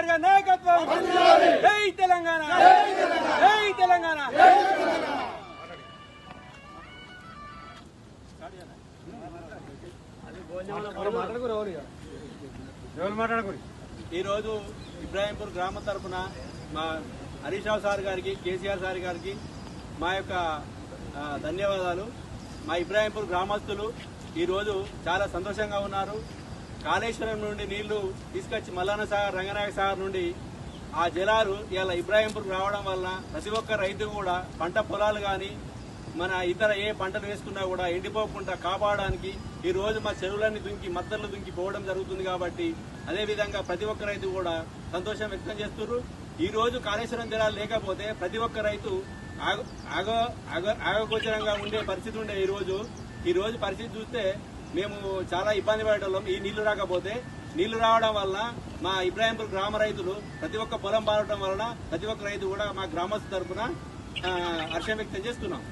కేసీఆర్ గారి నాయకత్వం. జై తెలంగాణ. జై తెలంగాణ. ఈరోజు ఇబ్రాహీంపూర్ గ్రామ తరఫున మా హరీష్ రావు సార్ గారికి కేసీఆర్ సార్ గారికి మా యొక్క ధన్యవాదాలు. మా ఇబ్రాహీంపూర్ గ్రామస్తులు ఈరోజు చాలా సంతోషంగా ఉన్నారు. కాళేశ్వరం నుండి నీళ్ళు తీసుకొచ్చి మల్లాన సాగర్ రంగనాయక సాగర్ నుండి ఆ జలాలు ఇలా ఇబ్రాహీంపూర్ రావడం వల్ల ప్రతి ఒక్క రైతు కూడా పంట పొలాలు కానీ మన ఇతర ఏ పంటలు వేసుకున్నా కూడా ఎండిపోకుండా కాపాడడానికి ఈ రోజు మా చెరువులన్నీ దుంకి మద్దతులు దుంకి పోవడం జరుగుతుంది కాబట్టి అదేవిధంగా ప్రతి ఒక్క రైతు కూడా సంతోషం వ్యక్తం చేస్తున్నారు ఈ రోజు కాళేశ్వరం జలాలు లేకపోతే ప్రతి ఒక్క రైతు ఆగ- ఆగ ఆగ- ఆగగోచరంగా ఉండే పరిస్థితి ఉండే ఈరోజు ఈరోజు ఈ రోజు పరిస్థితి చూస్తే మేము చాలా ఇబ్బంది పడేటోళ్ళం. ఈ నీళ్ళు రాకపోతే నీళ్ళు రావడం వల్ల మా ఇబ్రాహీంపూర్ గ్రామ రైతులు ప్రతి ఒక్క పొలం పారడం వలన ప్రతి ఒక్క రైతు కూడా మా గ్రామస్తు తరఫున హర్షం వ్యక్తం చేస్తున్నాం.